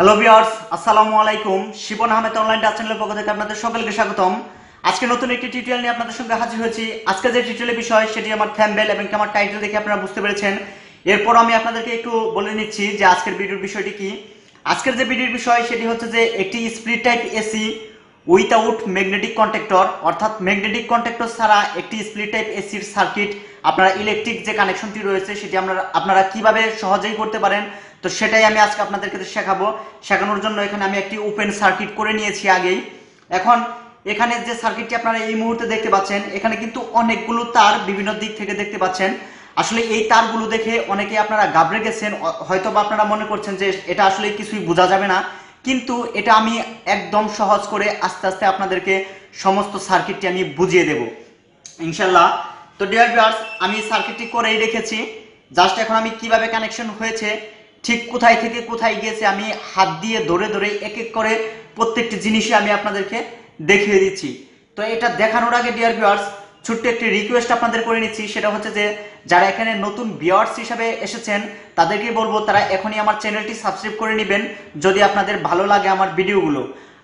Hello viewers আসসালামু আলাইকুম Shivan Ahmed online ডাক চ্যানেলের পক্ষ থেকে আপনাদের সকলকে স্বাগতম। আজকে নতুন একটি টিউটোরিয়াল নিয়ে আপনাদের সঙ্গে হাজির হয়েছি। আজকে যে টিউটোরিয়ালের বিষয়, সেটি আমার থ্যাম্বেল এবং আমার টাইটেল দেখে আপনারা বুঝতে পেরেছেন। এরপর আমি আপনাদেরকে একটু বলে নিচ্ছি যে আজকের ভিডিওর বিষয়টি কি। আজকের যে ভিডিওর বিষয়, সেটি হচ্ছে যে একটি split type AC without magnetic contactor অর্থাৎ ম্যাগনেটিক কন্ট্যাক্টর ছাড়া একটি স্প্লিট টাইপ এসির সার্কিট আপনারা ইলেকট্রিক যে কানেকশনটি রয়েছে, সেটি আপনারা আপনারা কীভাবে সহজেই করতে পারেন? তো সেটাই আমি আজকে আপনাদেরকে শেখাবো। শেখানোর জন্য এখানে আমি একটি ওপেন সার্কিট করে নিয়েছি আগেই। এখন, এখানে যে সার্কিটটি আপনারা এই মুহূর্তে দেখতে পাচ্ছেন, এখানে কিন্তু অনেকগুলো তার বিভিন্ন দিক থেকে দেখতে পাচ্ছেন। আসলে এই তারগুলো দেখে অনেকে আপনারা গাবড়ে গেছেন হয়তো বা আপনারা মনে করছেন যে এটা আসলে কিছুই বোঝা যাবে না। কিন্তু এটা আমি একদম সহজ করে আস্তে আস্তে আপনাদেরকে সমস্ত সার্কিটটি আমি বুঝিয়ে দেব। ইনশাল্লাহ তো ডিয়ার ভিউয়ার্স আমি সার্কিটটি করেই রেখেছি। জাস্ট এখন আমি কীভাবে কানেকশন হয়েছে, ঠিক কোথায় থেকে কোথায় গিয়েছে, আমি হাত দিয়ে ধরে ধরে এক এক করে প্রত্যেকটি জিনিসই আমি আপনাদেরকে দেখিয়ে দিচ্ছি। তো এটা দেখানোর আগে ডিয়ার ভিউয়ার্স ছোট্ট একটি রিকোয়েস্ট আপনাদের করে নিচ্ছি। সেটা হচ্ছে যে, যারা এখানে নতুন ভিউয়ার্স হিসাবে এসেছেন, তাদেরকে বলব, তারা এখনই আমার চ্যানেলটি সাবস্ক্রাইব করে নেবেন, যদি আপনাদের ভালো লাগে আমার ভিডিওগুলো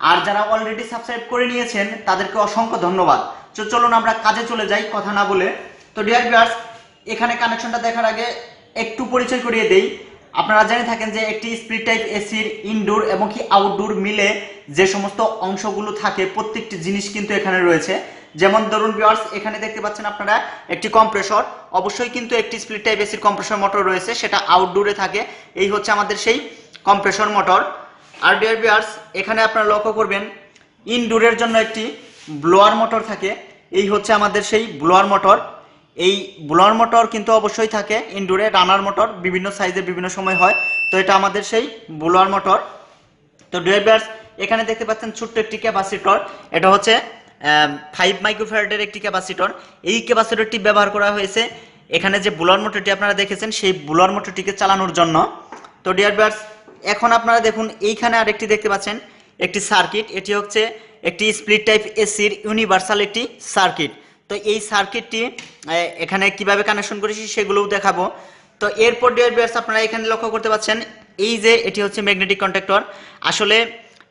আর যারা অলরেডি সাবস্ক্রাইব করে নিয়েছেন, তাদেরকে অসংখ্য ধন্যবাদ। তো চলুন আমরা কাজে চলে যাই, কথা না বলে। তো ডিয়ার ভিউয়ার্স এখানে কানেকশনটা দেখার আগে একটু পরিচয় করিয়ে দেই। আপনারা জেনে থাকেন যে একটি স্প্লিট টাইপ এসির ইনডোর এবং কি আউটডোর মিলে যে সমস্ত অংশগুলো থাকে, প্রত্যেকটি জিনিস কিন্তু এখানে রয়েছে। যেমন ধরুন ভিউয়ার্স এখানে দেখতে পাচ্ছেন আপনারা একটি কম্প্রেসর অবশ্যই কিন্তু একটি স্প্লিট টাইপ এসির কম্প্রেসর মোটর রয়েছে, সেটা আউটডোরে থাকে। এই হচ্ছে আমাদের সেই কম্প্রেসর মোটর আর ডিয়ার ভিউয়ার্স এখানে আপনারা লক্ষ্য করবেন ইনডোরের জন্য একটি ব্লোয়ার মোটর থাকে। এই হচ্ছে আমাদের সেই ব্লোয়ার মোটর। এই ব্লোয়ার মোটর কিন্তু অবশ্যই থাকে ইনডোরে, রানার মোটর, বিভিন্ন সাইজের বিভিন্ন সময় হয়। তো এটা আমাদের সেই ব্লোয়ার মোটর। তো ডুয়েবার্স এখানে দেখতে পাচ্ছেন ছোট্ট একটি ক্যাপাসিটর। এটা হচ্ছে ফাইভ মাইক্রোফ্যারাডের একটি ক্যাপাসিটর। এই ক্যাপাসিটরটি ব্যবহার করা হয়েছে এখানে যে বুলার মোটরটি আপনারা দেখেছেন, সেই বুলার মোটরটিকে চালানোর জন্য। তো ডিয়ার বিয়ার্স এখন আপনারা দেখুন, এইখানে আরেকটি দেখতে পাচ্ছেন। একটি সার্কিট, এটি হচ্ছে একটি স্প্লিট টাইপ এসির ইউনিভার্সাল একটি সার্কিট। তো এই সার্কিটটি এখানে কীভাবে কানেকশন করেছি সেগুলোও দেখাবো। তো এরপর ডিয়ার বিয়ার্স আপনারা এখানে লক্ষ্য করতে পারছেন এই যে এটি হচ্ছে ম্যাগনেটিক কন্ট্রাক্টর আসলে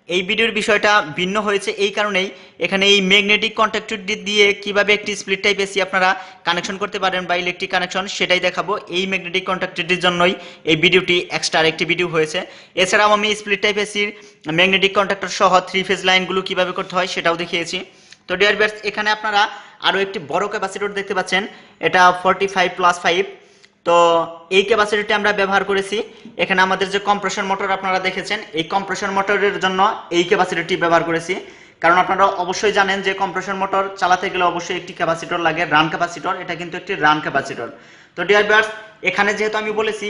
এই ভিডিওর বিষয়টা ভিন্ন হয়েছে, এই কারণেই এখানে এই ম্যাগনেটিক কন্ট্রাক্টরটি দিয়ে কীভাবে একটি স্প্লিট টাইপ এসি আপনারা কানেকশন করতে পারেন বা ইলেকট্রিক কানেকশন সেটাই দেখাবো। এই ম্যাগনেটিক কন্ট্রাক্টরটির জন্যই এই ভিডিওটি এক্সট্রা একটি ভিডিও হয়েছে। এছাড়াও আমি স্প্লিট টাইপ এসির ম্যাগনেটিক কন্ট্রাক্টর সহ থ্রি ফেজ লাইনগুলো কীভাবে করতে হয় সেটাও দেখিয়েছি। তো ডিয়ার বিয়ার্স এখানে আপনারা আরও একটি বড় ক্যাপাসিটর দেখতে পাচ্ছেন, এটা ফর্টি ফাইভ প্লাস ফাইভ তো এই ক্যাপাসিটিটি আমরা ব্যবহার করেছি। এখানে আমাদের যে কম্প্রেশন মোটর আপনারা দেখেছেন, এই কম্প্রেশন মোটরের জন্য এই ক্যাপাসিটিটি ব্যবহার করেছি। কারণ আপনারা অবশ্যই জানেন যে কম্প্রেশন মোটর চালাতে গেলে অবশ্যই একটি ক্যাপাসিটর লাগে রান ক্যাপাসিটর এটা কিন্তু একটি রান ক্যাপাসিটর তো ডিয়ার বিয়ার্স এখানে যেহেতু আমি বলেছি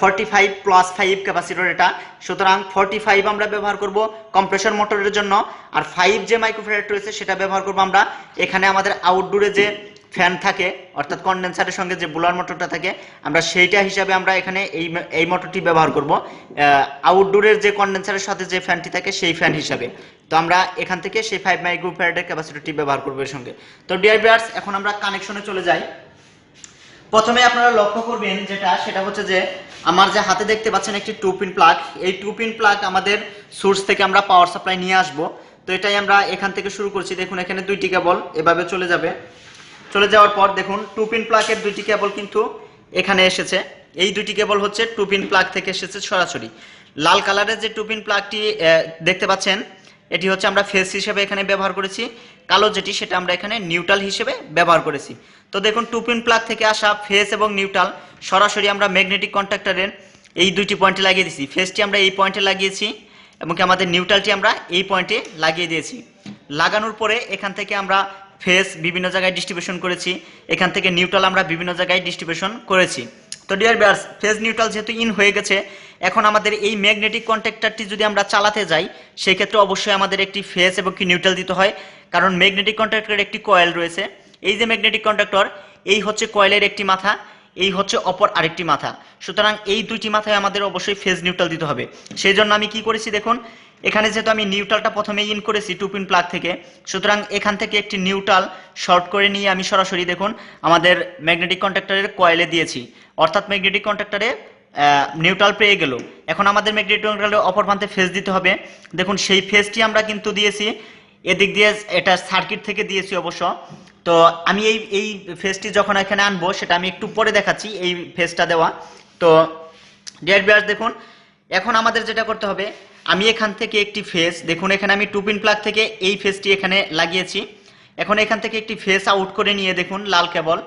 forty five plus five capacitor এটা, সুতরাং ফর্টি ফাইভ আমরা ব্যবহার করব কম্প্রেশন মোটরের জন্য, আর ফাইভ যে মাইক্রোফ্যারেট রয়েছে সেটা ব্যবহার করব আমরা। এখানে আমাদের আউটডোরে যে ফ্যান থাকে, অর্থাৎ কন্ডেন্সারের সঙ্গে যে বুলার মোটরটা থাকে, আমরা সেইটা হিসাবে আমরা এখানে এই এই মোটরটি ব্যবহার করব। আউটডোরের যে কন্ডেন্সারের সাথে যে ফ্যানটি থাকে, সেই ফ্যান হিসাবে। তো আমরা এখান থেকে সেই ফাইভ মাইক্রোফ্যারেটের ক্যাপাসিটিটি ব্যবহার করব এর সঙ্গে। তো ডিয়ার বিয়ার্স এখন আমরা কানেকশনে চলে যাই। প্রথমে আপনারা লক্ষ্য করবেন যেটা, সেটা হচ্ছে যে আমার যে হাতে দেখতে পাচ্ছেন একটি টু পিন প্লাগ এই টু পিন প্লাগ আমাদের সোর্স থেকে আমরা পাওয়ার সাপ্লাই নিয়ে আসব। তো এটাই আমরা এখান থেকে শুরু করছি। দেখুন, এখানে দুইটি কেবল এভাবে চলে যাবে। চলে যাওয়ার পর দেখুন টু পিন প্লাগের দুইটি কেবল কিন্তু এখানে এসেছে। এই দুইটি কেবল হচ্ছে টু পিন প্লাগ থেকে এসেছে সরাসরি। লাল কালারের যে টু পিন প্লাগটি আহ, দেখতে পাচ্ছেন এটি হচ্ছে আমরা ফেস হিসেবে এখানে ব্যবহার করেছি। কালো যেটি সেটা আমরা এখানে নিউট্রাল হিসেবে ব্যবহার করেছি। তো দেখুন টু পিন প্লাগ থেকে আসা ফেস এবং নিউট্রাল সরাসরি আমরা ম্যাগনেটিক কন্ট্রাক্টরের এই দুইটি পয়েন্টে লাগিয়ে দিয়েছি। ফেসটি আমরা এই পয়েন্টে লাগিয়েছি এবং কি আমাদের নিউট্রালটি আমরা এই পয়েন্টে লাগিয়ে দিয়েছি। লাগানোর পরে এখান থেকে আমরা ফেস বিভিন্ন জায়গায় ডিস্ট্রিবিউশন করেছি। এখান থেকে নিউট্রাল আমরা বিভিন্ন জায়গায় ডিস্ট্রিবিউশন করেছি। তো ডিয়ার বিয়ার্স ফেজ নিউট্রাল যেহেতু ইন হয়ে গেছে, এখন আমাদের এই ম্যাগনেটিক কন্ট্যাক্টরটি যদি আমরা চালাতে যাই সেই ক্ষেত্রে অবশ্যই আমাদের একটি ফেস এবং কি নিউট্রাল দিতে হয়। কারণ ম্যাগনেটিক কন্ট্রাক্টরের একটি কয়েল রয়েছে। এই যে ম্যাগনেটিক কন্ট্রাক্টর এই হচ্ছে কয়েলের একটি মাথা, এই হচ্ছে অপর আরেকটি মাথা। সুতরাং এই দুইটি মাথায় আমাদের অবশ্যই ফেজ নিউট্রাল দিতে হবে। সেই জন্য আমি কি করেছি দেখুন এখানে যেহেতু আমি নিউট্রালটা প্রথমে ইন করেছি টু পিন প্লাগ থেকে, সুতরাং এখান থেকে একটি নিউট্রাল শর্ট করে নিয়ে আমি সরাসরি দেখুন, আমাদের ম্যাগনেটিক কন্ট্রাক্টরের কয়েলে দিয়েছি। অর্থাৎ ম্যাগনেটিক কন্ট্রাক্টরে নিউট্রাল পেয়ে গেল। এখন আমাদের ম্যাগনেটিক নিউট্রালের অপর প্রান্তে ফেজ দিতে হবে। দেখুন, সেই ফেজটি আমরা কিন্তু দিয়েছি। এদিক দিয়ে এটা সার্কিট থেকে দিয়েছি অবশ্য। তো আমি এই এই ফেজটি যখন এখানে আনব, সেটা আমি একটু পরে দেখাচ্ছি, এই ফেজটা দেওয়া। তো ডিয়ার বিয়ার্স দেখুন এখন আমাদের যেটা করতে হবে, আমি এখান থেকে একটি ফেস দেখুন এখানে আমি টুপিন প্লাগ থেকে এই ফেসটি এখানে লাগিয়েছি। এখন এখান থেকে একটি ফেস আউট করে নিয়ে দেখুন, লাল কেবল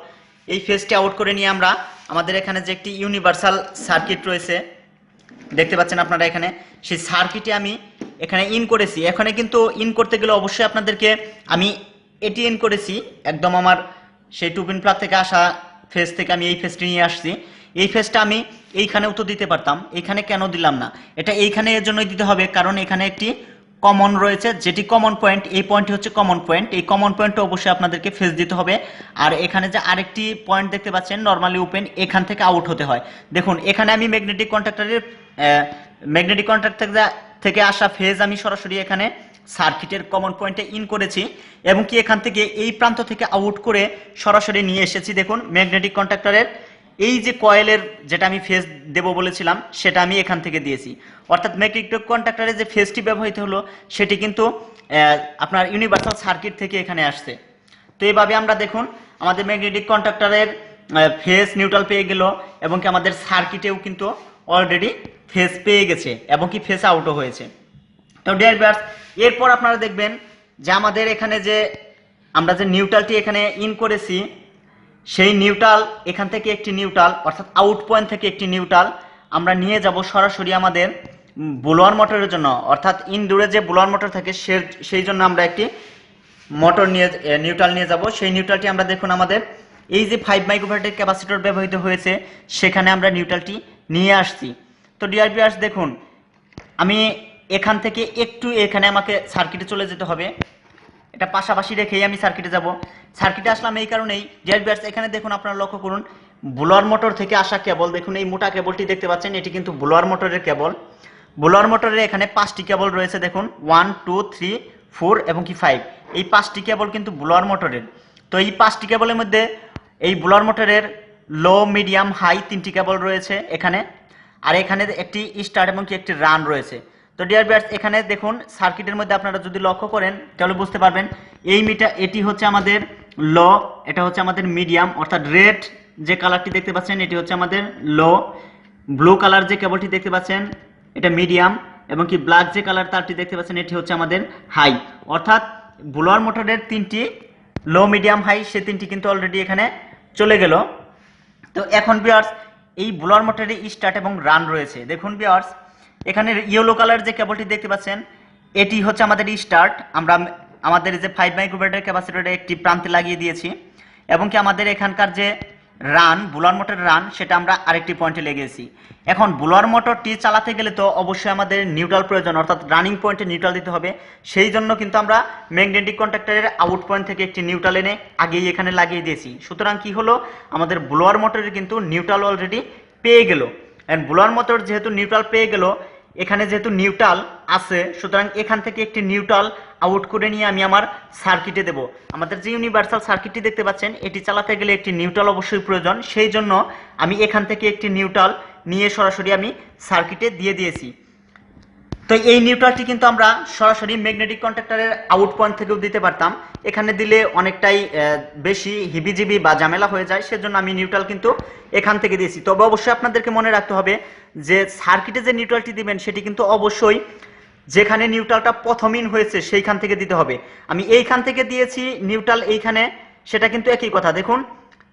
এই ফেসটি আউট করে নিয়ে আমরা আমাদের এখানে যে একটি ইউনিভার্সাল সার্কিট রয়েছে, দেখতে পাচ্ছেন আপনারা এখানে, সেই সার্কিটে আমি এখানে ইন করেছি। এখানে কিন্তু ইন করতে গেলে অবশ্যই আপনাদেরকে আমি এটি ইন করেছি। একদম আমার সেই টুপিন প্লাগ থেকে আসা ফেস থেকে আমি এই ফেসটি নিয়ে আসছি। এই ফেসটা আমি এইখানেও তো দিতে পারতাম, এখানে কেন দিলাম না? এটা এইখানে এর জন্যই দিতে হবে, কারণ এখানে একটি কমন রয়েছে, যেটি কমন পয়েন্ট এই পয়েন্টটি হচ্ছে কমন পয়েন্ট এই কমন পয়েন্টে অবশ্যই আপনাদেরকে ফেস দিতে হবে। আর এখানে যে আরেকটি পয়েন্ট দেখতে পাচ্ছেন নর্মালি ওপেন এখান থেকে আউট হতে হয়। দেখুন, এখানে আমি ম্যাগনেটিক কন্ট্রাক্টরের ম্যাগনেটিক কন্ট্রাক্ট থেকে আসা ফেজ আমি সরাসরি এখানে সার্কিটের কমন পয়েন্টে ইন করেছি, এবং কি এখান থেকে এই প্রান্ত থেকে আউট করে সরাসরি নিয়ে এসেছি। দেখুন ম্যাগনেটিক কন্ট্রাক্টরের এই যে কয়েলের যেটা আমি ফেস দেব বলেছিলাম, সেটা আমি এখান থেকে দিয়েছি। অর্থাৎ ম্যাগনেটিক কন্ট্রাক্টরের যে ফেসটি ব্যবহৃত হলো, সেটি কিন্তু আপনার ইউনিভার্সাল সার্কিট থেকে এখানে আসছে। তো এইভাবে আমরা দেখুন, আমাদের ম্যাগনেটিক কন্ট্রাক্টরের ফেস নিউট্রাল পেয়ে গেল, এবং কি আমাদের সার্কিটেও কিন্তু অলরেডি ফেস পেয়ে গেছে, এবং কি ফেস আউটও হয়েছে। তো ডিয়ার বিয়ার্স এরপর আপনারা দেখবেন যে আমাদের এখানে যে, আমরা যে নিউট্রালটি এখানে ইন করেছি সেই নিউট্রাল এখান থেকে একটি নিউট্রাল অর্থাৎ আউট পয়েন্ট থেকে একটি নিউট্রাল আমরা নিয়ে যাব সরাসরি আমাদের ব্লোয়ার মোটরের জন্য। অর্থাৎ ইনডোরে যে ব্লোয়ার মোটর থাকে, সে- সেই জন্য আমরা একটি মোটর নিয়ে নিউট্রাল নিয়ে যাব। সেই নিউট্রালটি আমরা দেখুন আমাদের এই যে ফাইভ মাইক্রোভোল্টের ক্যাপাসিটর ব্যবহৃত হয়েছে, সেখানে আমরা নিউট্রালটি নিয়ে আসছি। তো ডিআর বিয়ার্স দেখুন, আমি এখান থেকে একটু এখানে আমাকে সার্কিটে চলে যেতে হবে। এটা পাশাপাশি রেখেই আমি সার্কিটে যাব। সার্কিটে আসলাম এই কারণেই। ডিয়ার বিয়ার্স এখানে দেখুন আপনারা লক্ষ্য করুন, ব্লোয়ার মোটর থেকে আসা কেবল, দেখুন এই মোটা কেবলটি দেখতে পাচ্ছেন, এটি কিন্তু ব্লোয়ার মোটরের কেবল। ব্লোয়ার মোটরের এখানে পাঁচটি কেবল রয়েছে, দেখুন, ওয়ান, টু, থ্রি, ফোর এবং কি ফাইভ। এই পাঁচটি কেবল কিন্তু ব্লোয়ার মোটরের। তো এই পাঁচটি কেবলের মধ্যে এই ব্লোয়ার মোটরের লো, মিডিয়াম, হাই তিনটি কেবল রয়েছে এখানে। আর এখানে একটি স্টার্ট এবং কি একটি রান রয়েছে। তো ডিয়ার বিয়ার্স এখানে দেখুন সার্কিটের মধ্যে আপনারা যদি লক্ষ্য করেন, তাহলে বুঝতে পারবেন এই মিটার এটি হচ্ছে আমাদের ল এটা হচ্ছে আমাদের মিডিয়াম অর্থাৎ রেড যে কালারটি দেখতে পাচ্ছেন, এটি হচ্ছে আমাদের ল ব্লু কালার যে কেবলটি দেখতে পাচ্ছেন, এটা মিডিয়াম এবং কি ব্ল্যাক যে কালার তারটি দেখতে পাচ্ছেন, এটি হচ্ছে আমাদের হাই অর্থাৎ ব্লোয়ার মোটরের তিনটি লো মিডিয়াম হাই সে তিনটি কিন্তু অলরেডি এখানে চলে গেল। তো এখন বিয়ার্স এই ব্লোয়ার মোটরে স্টার্ট এবং রান রয়েছে। দেখুন বিয়ার্স এখানে ইয়েলো কালার যে কেবলটি দেখতে পাচ্ছেন, এটি হচ্ছে আমাদের স্টার্ট আমরা আমাদের যে ফাইভ মাইক্রোভোল্টের ক্যাপাসিটরে একটি প্রান্তে লাগিয়ে দিয়েছি, এবং কি আমাদের এখানকার যে রান বুলার মোটর রান সেটা আমরা আরেকটি পয়েন্টে লেগেছি এখন বুলার মোটরটি চালাতে গেলে তো অবশ্যই আমাদের নিউট্রাল প্রয়োজন, অর্থাৎ রানিং পয়েন্টে নিউট্রাল দিতে হবে। সেই জন্য কিন্তু আমরা ম্যাগনেটিক কন্ট্রাক্টরের আউট পয়েন্ট থেকে একটি নিউট্রাল এনে আগেই এখানে লাগিয়ে দিয়েছি। সুতরাং কি হলো? আমাদের ব্লোয়ার মোটরের কিন্তু নিউট্রাল অলরেডি পেয়ে গেল। এন্ড ব্লোয়ার মোটর যেহেতু নিউট্রাল পেয়ে গেল এখানে যেহেতু নিউট্রাল আছে, সুতরাং এখান থেকে একটি নিউট্রাল আউট করে নিয়ে আমি আমার সার্কিটে দেব। আমাদের যে ইউনিভার্সাল সার্কিটটি দেখতে পাচ্ছেন, এটি চালাতে গেলে একটি নিউট্রাল অবশ্যই প্রয়োজন। সেই জন্য আমি এখান থেকে একটি নিউট্রাল নিয়ে সরাসরি আমি সার্কিটে দিয়ে দিয়েছি। তো এই নিউট্রালটি কিন্তু আমরা সরাসরি ম্যাগনেটিক কন্ট্রাক্টরের আউট পয়েন্ট থেকেও দিতে পারতাম। এখানে দিলে অনেকটাই বেশি হিবিজিবি বা ঝামেলা হয়ে যায়, সেজন্য আমি নিউট্রাল কিন্তু এখান থেকে দিয়েছি। তবে অবশ্যই আপনাদেরকে মনে রাখতে হবে যে সার্কিটে যে নিউট্রালটি দিবেন, সেটি কিন্তু অবশ্যই যেখানে নিউট্রালটা প্রথম ইন হয়েছে, সেইখান থেকে দিতে হবে। আমি এইখান থেকে দিয়েছি নিউট্রাল এইখানে, সেটা কিন্তু একই কথা। দেখুন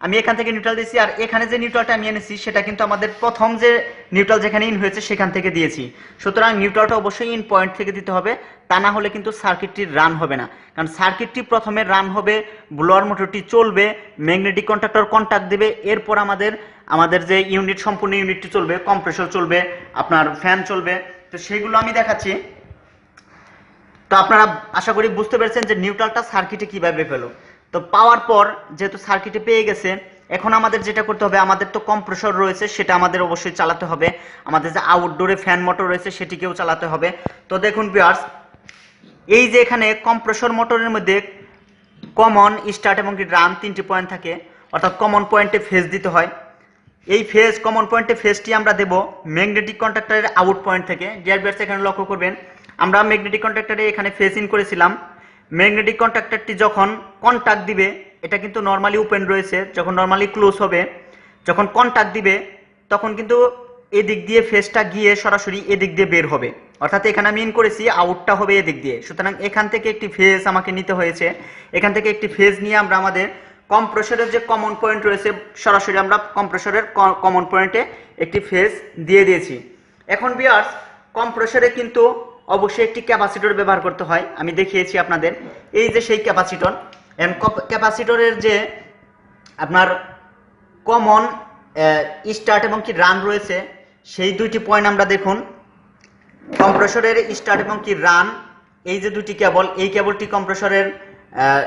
আমি এখান থেকে নিউট্রাল দিয়েছি, আর এখানে যে নিউট্রালটা আমি এনেছি, সেটা কিন্তু আমাদের প্রথম যে নিউট্রাল যেখানে ইন হয়েছে, সেখান থেকে দিয়েছি। সুতরাং নিউট্রালটা অবশ্যই ইন পয়েন্ট থেকে দিতে হবে, তা না হলে কিন্তু সার্কিটটি রান হবে না। কারণ সার্কিটটি প্রথমে রান হবে ব্লোয়ার মোটরটি চলবে ম্যাগনেটিক কন্ট্রাক্টর কন্ট্যাক্ট দেবে, এরপর আমাদের আমাদের যে ইউনিট সম্পূর্ণ ইউনিটটি চলবে কম্প্রেসর চলবে, আপনার ফ্যান চলবে। তো সেগুলো আমি দেখাচ্ছি। তো আপনারা আশা করি বুঝতে পেরেছেন যে নিউট্রালটা সার্কিটে কীভাবে পেল তো পাওয়ার পর যেহেতু সার্কিটে পেয়ে গেছে, এখন আমাদের যেটা করতে হবে, আমাদের তো কম্প্রেসর রয়েছে, সেটা আমাদের অবশ্যই চালাতে হবে। আমাদের যে আউটডোরে ফ্যান মোটর রয়েছে, সেটিকেও চালাতে হবে। তো দেখুন বিয়ার্স এই যে এখানে কম্প্রেসর মোটরের মধ্যে কমন স্টার্ট এবং রান তিনটি পয়েন্ট থাকে, অর্থাৎ কমন পয়েন্টে ফেজ দিতে হয়। এই ফেজ কমন পয়েন্টে ফেজটি আমরা দেব ম্যাগনেটিক কন্ট্রাক্টরের আউট পয়েন্ট থেকে। ডিয়ার বিয়ার্স এখানে লক্ষ্য করবেন, আমরা ম্যাগনেটিক কন্ট্রাক্টরে এখানে ফেজ ইন করেছিলাম। ম্যাগনেটিক কন্ট্রাক্টরটি যখন কন্টাক্ট দিবে, এটা কিন্তু নর্মালি ওপেন রয়েছে, যখন নর্মালি ক্লোজ হবে, যখন কন্টাক্ট দিবে, তখন কিন্তু এদিক দিয়ে ফেজটা গিয়ে সরাসরি এদিক দিয়ে বের হবে। অর্থাৎ এখানে আমি ইন করেছি আউটটা হবে এদিক দিয়ে। সুতরাং এখান থেকে একটি ফেজ আমাকে নিতে হয়েছে। এখান থেকে একটি ফেজ নিয়ে আমরা আমাদের কম্প্রেসরের যে কমন পয়েন্ট রয়েছে, সরাসরি আমরা কম্প্রেসরের কমন পয়েন্টে একটি ফেজ দিয়ে দিয়েছি। এখন বিয়ার্স কম্প্রেসরে কিন্তু অবশ্যই একটি ক্যাপাসিটর ব্যবহার করতে হয়। আমি দেখিয়েছি আপনাদের, এই যে সেই ক্যাপাসিটর ক্যাপাসিটরের যে আপনার কমন স্টার্ট এবং কি রান রয়েছে, সেই দুইটি পয়েন্ট আমরা দেখুন। কম্প্রেসরের স্টার্ট এবং কি রান এই যে দুটি কেবল এই কেবলটি কম্প্রেসরের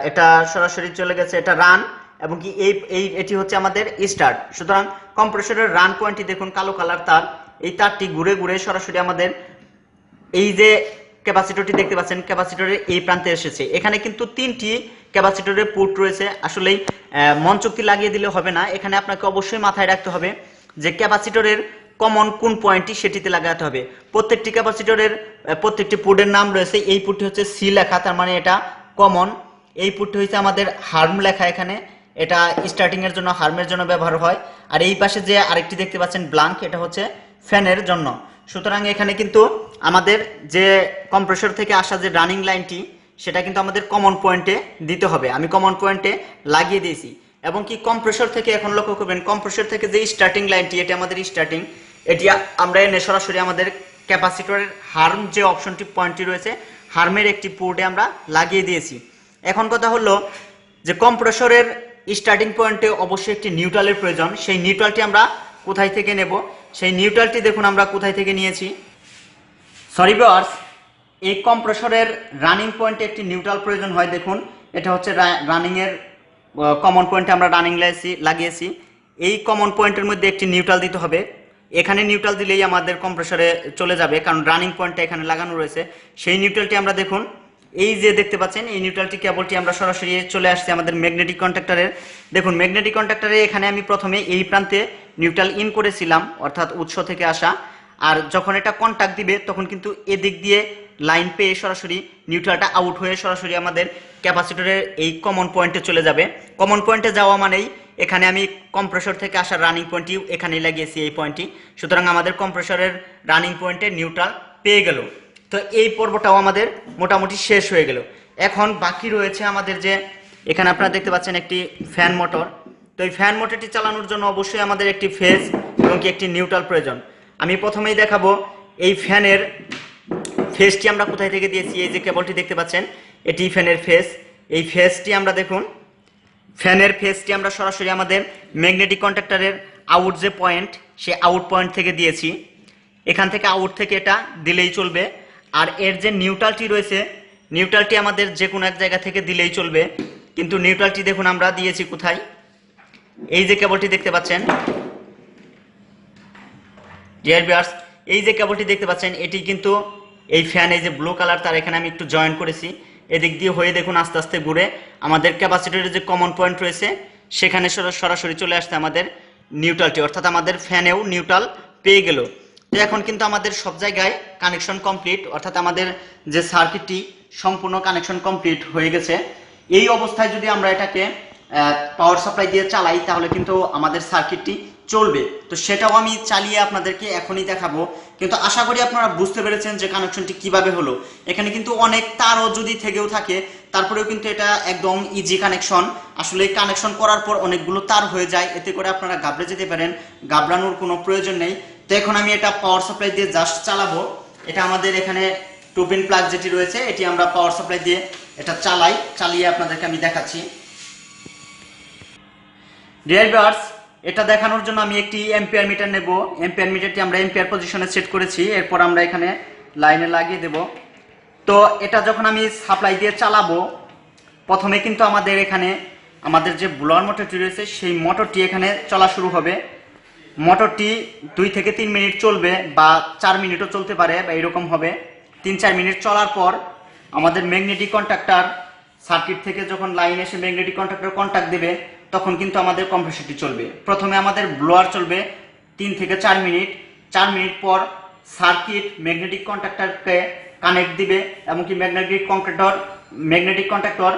এটা সরাসরি চলে গেছে, এটা রান এবং কি এই এই, এটি হচ্ছে আমাদের স্টার্ট সুতরাং কম্প্রেসরের রান পয়েন্টটি দেখুন, কালো কালার তার। এই তারটি ঘুরে ঘুরে সরাসরি আমাদের এই যে ক্যাপাসিটরটি দেখতে পাচ্ছেন ক্যাপাসিটরের এই প্রান্তে এসেছে। এখানে কিন্তু তিনটি ক্যাপাসিটরের পুট রয়েছে। আসলেই মনচুক্তি লাগিয়ে দিলে হবে না। এখানে আপনাকে অবশ্যই মাথায় রাখতে হবে যে ক্যাপাসিটরের কমন কোন পয়েন্টটি সেটিতে লাগাতে হবে। প্রত্যেকটি ক্যাপাসিটরের প্রত্যেকটি পুটের নাম রয়েছে। এই পুটটি হচ্ছে সি লেখা, তার মানে এটা কমন এই পুটটি হচ্ছে আমাদের হার্ম লেখা এখানে। এটা স্টার্টিং এর জন্য হার্মের জন্য ব্যবহার হয়। আর এই পাশে যে আরেকটি দেখতে পাচ্ছেন ব্লাঙ্ক এটা হচ্ছে ফ্যানের জন্য। সুতরাং এখানে কিন্তু আমাদের যে কম্প্রেসর থেকে আসা যে রানিং লাইনটি সেটা কিন্তু আমাদের কমন পয়েন্টে দিতে হবে। আমি কমন পয়েন্টে লাগিয়ে দিয়েছি। এবং কি কম্প্রেসর থেকে এখন লক্ষ্য করবেন কম্প্রেসর থেকে যে স্টার্টিং লাইনটি এটি আমাদের স্টার্টিং এটি আমরা এনে সরাসরি আমাদের ক্যাপাসিটরের হার্ম যে অপশনটি পয়েন্টটি রয়েছে হার্মের একটি পোর্টে আমরা লাগিয়ে দিয়েছি। এখন কথা হলো যে কম্প্রেসরের স্টার্টিং পয়েন্টে অবশ্যই একটি নিউট্রালের প্রয়োজন। সেই নিউট্রালটি আমরা কোথায় থেকে নেব? সেই নিউট্রালটি দেখুন আমরা কোথায় থেকে নিয়েছি। সরি ভিউয়ার্স এই কম্প্রেসরের রানিং পয়েন্টে একটি নিউট্রাল প্রয়োজন হয়, দেখুন। এটা হচ্ছে রানিং এর কমন পয়েন্টে আমরা রানিং লাগিয়েছি লাগিয়েছি। এই কমন পয়েন্টের মধ্যে একটি নিউট্রাল দিতে হবে। এখানে নিউট্রাল দিলেই আমাদের কম্প্রেসরে চলে যাবে, কারণ রানিং পয়েন্টটা এখানে লাগানো রয়েছে। সেই নিউট্রালটি আমরা দেখুন, এই যে দেখতে পাচ্ছেন, এই নিউট্রালটি কেবলটি আমরা সরাসরি চলে আসছে আমাদের ম্যাগনেটিক কন্ট্রাক্টরের দেখুন, ম্যাগনেটিক কন্ট্রাক্টরে এখানে আমি প্রথমে এই প্রান্তে নিউট্রাল ইন করেছিলাম, অর্থাৎ উৎস থেকে আসা। আর যখন এটা কন্টাক্ট দিবে, তখন কিন্তু এদিক দিয়ে লাইন পেয়ে সরাসরি নিউট্রালটা আউট হয়ে সরাসরি আমাদের ক্যাপাসিটরের এই কমন পয়েন্টে চলে যাবে। কমন পয়েন্টে যাওয়া মানেই এখানে আমি কম্প্রেসর থেকে আসা রানিং পয়েন্টটি এখানেই লাগিয়েছি এই পয়েন্টটি সুতরাং আমাদের কম্প্রেসরের রানিং পয়েন্টে নিউট্রাল পেয়ে গেল। তো এই পর্বটাও আমাদের মোটামুটি শেষ হয়ে গেল। এখন বাকি রয়েছে আমাদের যে এখানে আপনারা দেখতে পাচ্ছেন একটি ফ্যান মোটর তো এই ফ্যান মোটরটি চালানোর জন্য অবশ্যই আমাদের একটি ফেজ এবং কি একটি নিউট্রাল প্রয়োজন। আমি প্রথমেই দেখাবো এই ফ্যানের ফেসটি আমরা কোথায় থেকে দিয়েছি? এই যে কেবলটি দেখতে পাচ্ছেন, এটি ফ্যানের ফেস এই ফেসটি আমরা দেখুন, ফ্যানের ফেসটি আমরা সরাসরি আমাদের ম্যাগনেটিক কন্ট্রাক্টরের আউট যে পয়েন্ট সে আউট পয়েন্ট থেকে দিয়েছি। এখান থেকে আউট থেকে এটা দিলেই চলবে। আর এর যে নিউট্রালটি রয়েছে নিউট্রালটি আমাদের যে কোনো এক জায়গা থেকে দিলেই চলবে। কিন্তু নিউট্রালটি দেখুন আমরা দিয়েছি কোথায়? এই যে কেবলটি দেখতে পাচ্ছেন ডিয়ার বিয়ার্স এই যে কেবলটি দেখতে পাচ্ছেন, এটি কিন্তু এই ফ্যান এই যে ব্লু কালার তার এখানে আমি একটু জয়েন করেছি। এদিক দিয়ে হয়ে দেখুন আস্তে আস্তে ঘুরে। আমাদের ক্যাপাসিটরের যে কমন পয়েন্ট রয়েছে, সেখানে সরা- সরাসরি চলে আসছে আমাদের নিউট্রালটি অর্থাৎ আমাদের ফ্যানেও নিউট্রাল পেয়ে গেল। তো এখন কিন্তু আমাদের সব জায়গায় কানেকশন কমপ্লিট অর্থাৎ আমাদের যে সার্কিটটি সম্পূর্ণ কানেকশন কমপ্লিট হয়ে গেছে। এই অবস্থায় যদি আমরা এটাকে পাওয়ার সাপ্লাই দিয়ে চালাই, তাহলে কিন্তু আমাদের সার্কিটটি চলবে। তো সেটাও আমি চালিয়ে আপনাদেরকে এখনই দেখাবো। কিন্তু আশা করি আপনারা বুঝতে পেরেছেন যে কানেকশনটি কীভাবে হলো। এখানে কিন্তু অনেক তারও যদি থেকেও থাকে, তারপরেও কিন্তু এটা একদম ইজি কানেকশন আসলে কানেকশন করার পর অনেকগুলো তার হয়ে যায়। এতে করে আপনারা গাবড়ে যেতে পারেন গাবড়ানোর কোনো প্রয়োজন নেই। তো এখন আমি এটা পাওয়ার সাপ্লাই দিয়ে জাস্ট চালাবো। এটা আমাদের এখানে টু পিন প্লাগ যেটি রয়েছে, এটি আমরা পাওয়ার সাপ্লাই দিয়ে এটা চালাই, চালিয়ে আপনাদেরকে আমি দেখাচ্ছি। ডিয়ার এটা দেখানোর জন্য আমি একটি এম্পিয়ার মিটার নেব। এম্পিয়ার মিটারটি আমরা এম্পিয়ার পজিশনে সেট করেছি, এরপর আমরা এখানে লাইনে লাগিয়ে দেব। তো এটা যখন আমি সাপ্লাই দিয়ে চালাবো, প্রথমে কিন্তু আমাদের এখানে আমাদের যে ব্লোয়ার মোটরটি রয়েছে, সেই মোটরটি এখানে চলা শুরু হবে। মোটরটি দুই থেকে তিন মিনিট চলবে বা চার মিনিটও চলতে পারে বা এরকম হবে। তিন চার মিনিট চলার পর আমাদের ম্যাগনেটিক কন্ট্রাক্টর সার্কিট থেকে যখন লাইন এসে ম্যাগনেটিক কন্ট্রাক্টর কন্ট্যাক্ট দেবে তখন কিন্তু আমাদের কম্প্রেসরটি চলবে। প্রথমে আমাদের ব্লোয়ার চলবে তিন থেকে চার মিনিট। চার মিনিট পর সার্কিট ম্যাগনেটিক কন্ট্রাক্টরকে কানেক্ট দিবে এমনকি magnetic contractor magnetic contractor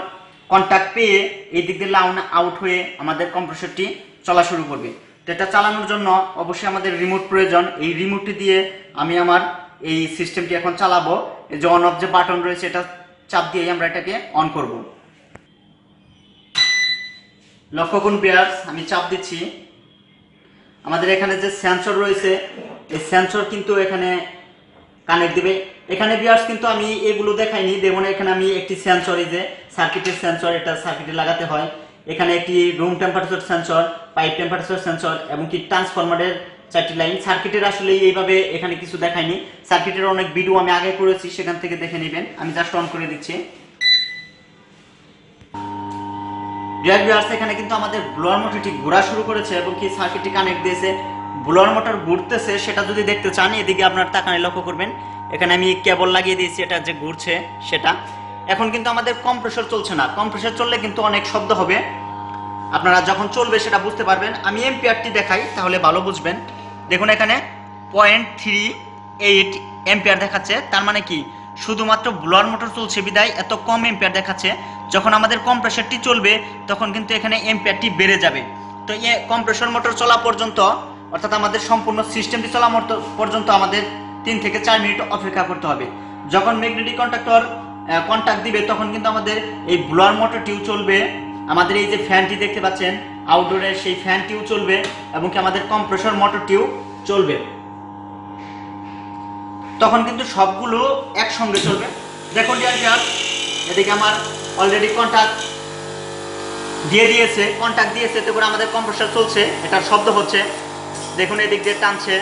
contact পেয়ে এই দিক দিয়ে লাউন আউট হয়ে আমাদের কম্প্রেসরটি চলা শুরু করবে। তো এটা চালানোর জন্য অবশ্যই আমাদের রিমোট প্রয়োজন। এই রিমোটটি দিয়ে আমি আমার এই সিস্টেমটি এখন চালাবো। যে অন অফ যে বাটন রয়েছে, এটা চাপ দিয়েই আমরা এটাকে অন করব। লক্ষ্য করুন পেয়ার্স আমি চাপ দিচ্ছি। আমাদের এখানে যে সেন্সর রয়েছে, এই সেন্সর কিন্তু এখানে কানেক্ট দিবে। এখানে বিয়ার্স, কিন্তু আমি এগুলো দেখাইনি। দেখুন এখানে আমি একটি সেন্সর এই যে সার্কিটের সেন্সর এটা সার্কিটে লাগাতে হয়। এখানে একটি room temperature sensor pipe temperature sensor এবং কি ট্রান্সফরমারের চারটি লাইন সার্কিটের আসলে এইভাবে এখানে কিছু দেখাইনি। সার্কিটের অনেক ভিডিও আমি আগে করেছি, সেখান থেকে দেখে নেবেন। আমি জাস্ট অন করে দিচ্ছি। ডিয়ার ভিউয়ার্স এখানে কিন্তু আমাদের ব্লোয়ার মোটরটি ঘোরা শুরু করেছে এবং কি সার্কিটটি কানেক্ট দিয়েছে। ব্লোয়ার মোটর ঘুরতেছে, সেটা যদি দেখতে চান, এদিকে আপনার তাকানে লক্ষ্য করবেন। এখানে আমি কেবল লাগিয়ে দিয়েছি, এটা যে ঘুরছে, সেটা। এখন কিন্তু আমাদের কম্প্রেসর চলছে না। কম্প্রেসর চললে কিন্তু অনেক শব্দ হবে। আপনারা যখন চলবে, সেটা বুঝতে পারবেন। আমি এম্পিয়ারটি দেখাই, তাহলে ভালো বুঝবেন। দেখুন এখানে পয়েন্ট থ্রি এইট এম্পিয়ার দেখাচ্ছে। তার মানে কি? শুধুমাত্র ব্লোয়ার মোটর চলছে বিদায়, এত কম এম্পিয়ার দেখাচ্ছে। যখন আমাদের কম্প্রেসরটি চলবে, তখন কিন্তু এখানে এম্পিয়ারটি বেড়ে যাবে। তো এ কম্প্রেসর মোটর চলা পর্যন্ত, অর্থাৎ আমাদের সম্পূর্ণ সিস্টেমটি চলা পর্যন্ত আমাদের তিন থেকে চার মিনিট অপেক্ষা করতে হবে। যখন ম্যাগনেটিক কন্ট্রাক্টর কন্ট্যাক্ট দিবে, তখন কিন্তু আমাদের এই ব্লোয়ার মোটরটিও চলবে। আমাদের এই যে ফ্যানটি দেখতে পাচ্ছেন আউটডোরের সেই ফ্যানটিও চলবে, এবং কি আমাদের কম্প্রেসর মোটরটিও চলবে। তখন কিন্তু সবগুলো একসঙ্গে চলবে। দেখুন ডিয়ার এদিকে আমার অলরেডি কন্ট্যাক্ট দিয়ে দিয়েছে কন্ট্যাক্ট দিয়েছে তো করে আমাদের কম্প্রেসর চলছে, এটার শব্দ হচ্ছে। দেখুন, এদিক দিয়ে টানছে।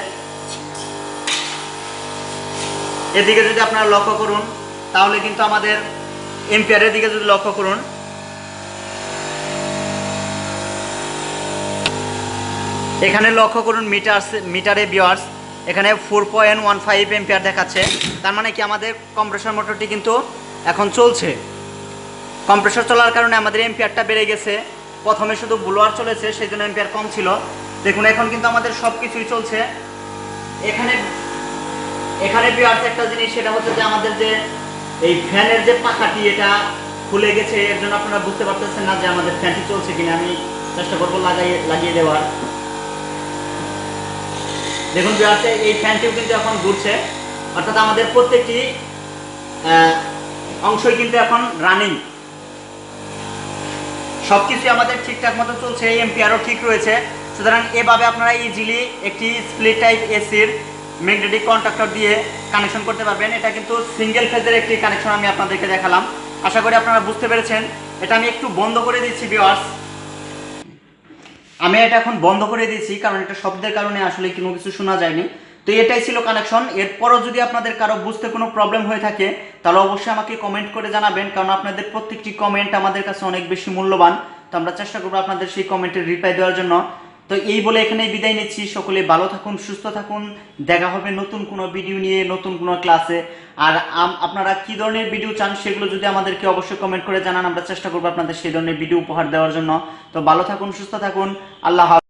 এদিকে যদি আপনারা লক্ষ্য করুন, তাহলে কিন্তু আমাদের এম্পিয়ারের দিকে যদি লক্ষ্য করুন, এখানে লক্ষ্য করুন মিটার মিটারে বিয়ার্স এখানে four point one five ampere দেখাচ্ছে। তার মানে কি আমাদের কম্প্রেসর মোটরটি কিন্তু এখন চলছে। কম্প্রেসর চলার কারণে আমাদের এম্পিয়ারটা বেড়ে গেছে। প্রথমে শুধু ব্লোয়ার চলেছে সেই জন্য এম্পিয়ার কম ছিল। দেখুন, এখন কিন্তু আমাদের সব কিছুই চলছে। এখানে এখানে বিয়ার্স একটা জিনিস, সেটা হচ্ছে যে আমাদের যে এই ফ্যানের যে পাখাটি, এটা খুলে গেছে। এর জন্য আপনারা বুঝতে পারতেছেন না যে আমাদের ফ্যানটি চলছে কিনা। আমি চেষ্টা করব লাগাই, লাগিয়ে দেওয়ার। দেখুন বিয়ার্স এই ফ্যানটিও কিন্তু এখন ঘুরছে। অর্থাৎ আমাদের প্রত্যেকটি অংশই কিন্তু এখন রানিং সবকিছু আমাদের ঠিকঠাক মতো চলছে এমপিআরও ঠিক রয়েছে। সুতরাং এভাবে আপনারা ইজিলি একটি স্প্লিট টাইপ এসির ম্যাগনেটিক কন্ট্রাক্টর দিয়ে কানেকশন করতে পারবেন। এটা কিন্তু সিঙ্গেল ফেজের একটি কানেকশন আমি আপনাদেরকে দেখালাম। আশা করি আপনারা বুঝতে পেরেছেন। এটা আমি একটু বন্ধ করে দিচ্ছি ভিওয়ার্স আমি এটা এখন বন্ধ করে দিয়েছি, কারণ এটা শব্দের কারণে আসলে কোনো কিছু শোনা যায়নি। তো এটাই ছিল কানেকশন এরপরও যদি আপনাদের কারও বুঝতে কোনো প্রবলেম হয়ে থাকে, তাহলে অবশ্যই আমাকে কমেন্ট করে জানাবেন, কারণ আপনাদের প্রত্যেকটি কমেন্ট আমাদের কাছে অনেক বেশি মূল্যবান। তো আমরা চেষ্টা করব আপনাদের সেই কমেন্টের রিপ্লাই দেওয়ার জন্য। তো এই বলে এখানে বিদায় নিচ্ছি। সকলে ভালো থাকুন, সুস্থ থাকুন। দেখা হবে নতুন কোনো ভিডিও নিয়ে, নতুন কোনো ক্লাসে আর আপনারা কি ধরনের ভিডিও চান সেগুলো যদি আমাদেরকে অবশ্যই কমেন্ট করে জানান, আমরা চেষ্টা করব আপনাদের সেই ধরনের ভিডিও উপহার দেওয়ার জন্য। তো ভালো থাকুন, সুস্থ থাকুন। আল্লাহ।